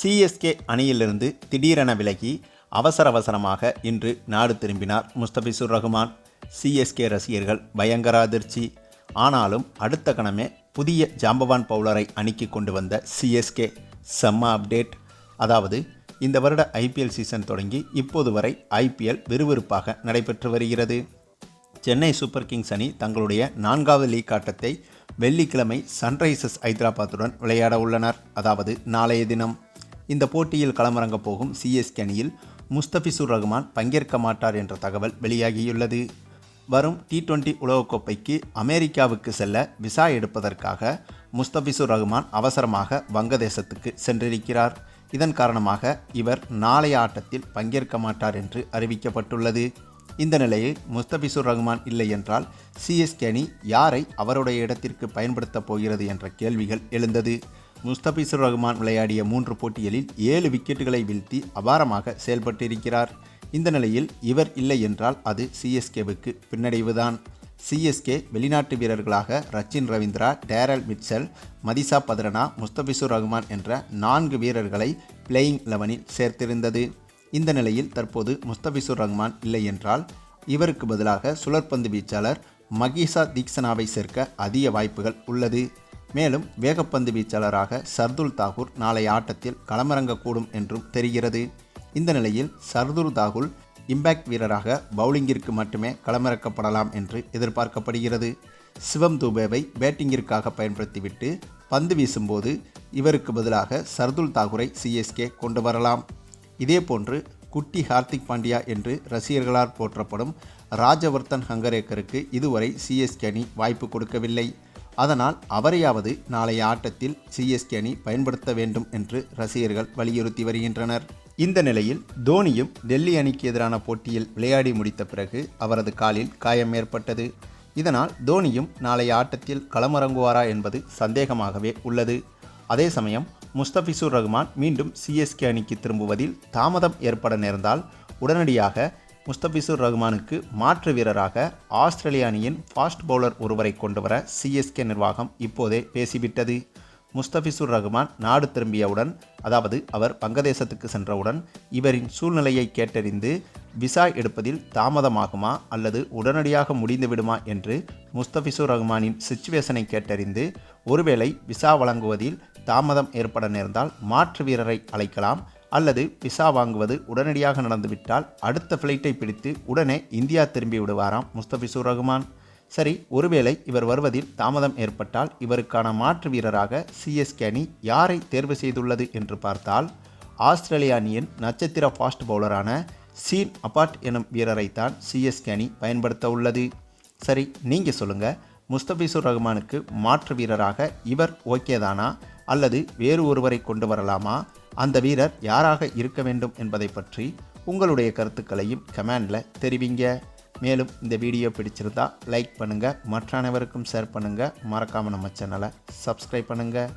CSK அணியிலிருந்து திடீரென விலகி அவசர அவசரமாக இன்று நாடு திரும்பினார் முஸ்தபிசுர் ரஹ்மான். சிஎஸ்கே ரசிகர்கள் பயங்கர அதிர்ச்சி ஆனாலும் அடுத்த கணமே புதிய ஜாம்பவான் பவுலரை அணிக்கு கொண்டு வந்த சிஎஸ்கே செம்ம அப்டேட் அதாவது இந்த வருட ஐபிஎல் சீசன் தொடங்கி இப்போது வரை ஐபிஎல் விறுவிறுப்பாக நடைபெற்று வருகிறது. சென்னை சூப்பர் கிங்ஸ் அணி தங்களுடைய நான்காவது லீக் ஆட்டத்தை வெள்ளிக்கிழமை சன்ரைசர்ஸ் ஹைதராபாத்துடன் விளையாட உள்ளனர். அதாவது நாளைய தினம். இந்த போட்டியில் களமிறங்கப் போகும் சிஎஸ்கே அணியில் முஸ்தபிசுர் ரஹ்மான் பங்கேற்க மாட்டார் என்ற தகவல் வெளியாகியுள்ளது. வரும் டி டுவெண்டி உலகக்கோப்பைக்கு அமெரிக்காவுக்கு செல்ல விசா எடுப்பதற்காக முஸ்தபிசுர் ரஹ்மான் அவசரமாக வங்கதேசத்துக்கு சென்றிருக்கிறார். இதன் காரணமாக இவர் நாளைய ஆட்டத்தில் பங்கேற்க மாட்டார் என்று அறிவிக்கப்பட்டுள்ளது. இந்த நிலையில் முஸ்தபிசுர் ரஹ்மான் இல்லை என்றால் சிஎஸ்கே அணி யாரை அவருடைய இடத்திற்கு பயன்படுத்தப் போகிறது என்ற கேள்விகள் எழுந்தது. முஸ்தபிசுர் ரஹ்மான் விளையாடிய மூன்று போட்டிகளில் ஏழு விக்கெட்டுகளை வீழ்த்தி அபாரமாக செயல்பட்டிருக்கிறார். இந்த நிலையில் இவர் இல்லை என்றால் அது சிஎஸ்கேவுக்கு பின்னடைவுதான். சிஎஸ்கே வெளிநாட்டு வீரர்களாக ரச்சின் ரவீந்திரா டேரல் மிட்சல் மதிசா பத்ரனா முஸ்தபிசுர் ரஹ்மான் என்ற நான்கு வீரர்களை பிளேயிங் லெவனில் சேர்த்திருந்தது. இந்த நிலையில் தற்போது முஸ்தபிசுர் ரஹ்மான் இல்லை என்றால் இவருக்கு பதிலாக சுழற்பந்து வீச்சாளர் மகிசா தீக்ஷனாவை சேர்க்க அதிக வாய்ப்புகள் உள்ளது. மேலும் வேகப்பந்து வீச்சாளராக சர்துல் தாகூர் நாளை ஆட்டத்தில் களமிறங்கக்கூடும் என்றும் தெரிகிறது. இந்த நிலையில் சர்துல் தாகூர் இம்பேக்ட் வீரராக பவுலிங்கிற்கு மட்டுமே களமிறக்கப்படலாம் என்று எதிர்பார்க்கப்படுகிறது. சிவம் தூபேவை பேட்டிங்கிற்காக பயன்படுத்திவிட்டு பந்து வீசும்போது இவருக்கு பதிலாக சர்துல் தாகூரை சிஎஸ்கே கொண்டு வரலாம். இதேபோன்று குட்டி ஹார்திக் பாண்டியா என்று ரசிகர்களால் போற்றப்படும் ராஜவர்தன் ஹங்கரேக்கருக்கு இதுவரை சிஎஸ்கே அணி வாய்ப்பு கொடுக்கவில்லை. அதனால் அவரையாவது நாளைய ஆட்டத்தில் சிஎஸ்கே அணி பயன்படுத்த வேண்டும் என்று ரசிகர்கள் வலியுறுத்தி வருகின்றனர். இந்த நிலையில் தோனியும் டெல்லி அணிக்கு எதிரான போட்டியில் விளையாடி முடித்த பிறகு அவரது காலில் காயம் ஏற்பட்டது. இதனால் தோனியும் நாளைய ஆட்டத்தில் களமிறங்குவாரா என்பது சந்தேகமாகவே உள்ளது. அதே சமயம் முஸ்தபிசுர் ரஹ்மான் மீண்டும் சிஎஸ்கே அணிக்கு திரும்புவதில் தாமதம் ஏற்பட நேர்ந்தால் உடனடியாக முஸ்தபிசுர் ரஹ்மானுக்கு மாற்று வீரராக ஆஸ்திரேலிய அணியின் ஃபாஸ்ட் பவுலர் ஒருவரை கொண்டு வர சிஎஸ்கே நிர்வாகம் இப்போதே பேசிவிட்டது. முஸ்தபிசுர் ரஹ்மான் நாடு திரும்பியவுடன் அதாவது அவர் வங்கதேசத்துக்கு சென்றவுடன் இவரின் சூழ்நிலையை கேட்டறிந்து விசா எடுப்பதில் தாமதமாகுமா அல்லது உடனடியாக முடிந்துவிடுமா என்று முஸ்தபிசுர் ரஹ்மானின் சுச்சுவேஷனை கேட்டறிந்து ஒருவேளை விசா வழங்குவதில் தாமதம் ஏற்பட நேர்ந்தால் மாற்று வீரரை அழைக்கலாம் அல்லது விசா வாங்குவது உடனடியாக நடந்துவிட்டால் அடுத்த ஃப்ளைட்டை பிடித்து உடனே இந்தியா திரும்பி விடுவாராம் முஸ்தபிசூர் ரகுமான் சரி ஒருவேளை இவர் வருவதில் தாமதம் ஏற்பட்டால் இவருக்கான மாற்று வீரராக சிஎஸ்கே அணி யாரை தேர்வு செய்துள்ளது என்று பார்த்தால் ஆஸ்திரேலிய அணியின் நட்சத்திர ஃபாஸ்ட் பவுலரான சீன் அபாட் எனும் வீரரைத்தான் சிஎஸ்கே அணி பயன்படுத்த உள்ளது. சரி நீங்கள் சொல்லுங்கள் முஸ்தபிசூர் ரஹ்மானுக்கு மாற்று வீரராக இவர் ஓகேதானா? அல்லது வேறு ஒருவரை கொண்டு வரலாமா? அந்த வீரர் யாராக இருக்க வேண்டும் என்பதை பற்றி உங்களுடைய கருத்துக்களையும் கமெண்டில் தெரிவிங்க. மேலும் இந்த வீடியோ பிடிச்சிருந்தா லைக் பண்ணுங்கள் மற்ற அனைவருக்கும் ஷேர் பண்ணுங்கள் மறக்காமல் நம்ம சேனலை சப்ஸ்கிரைப் பண்ணுங்கள்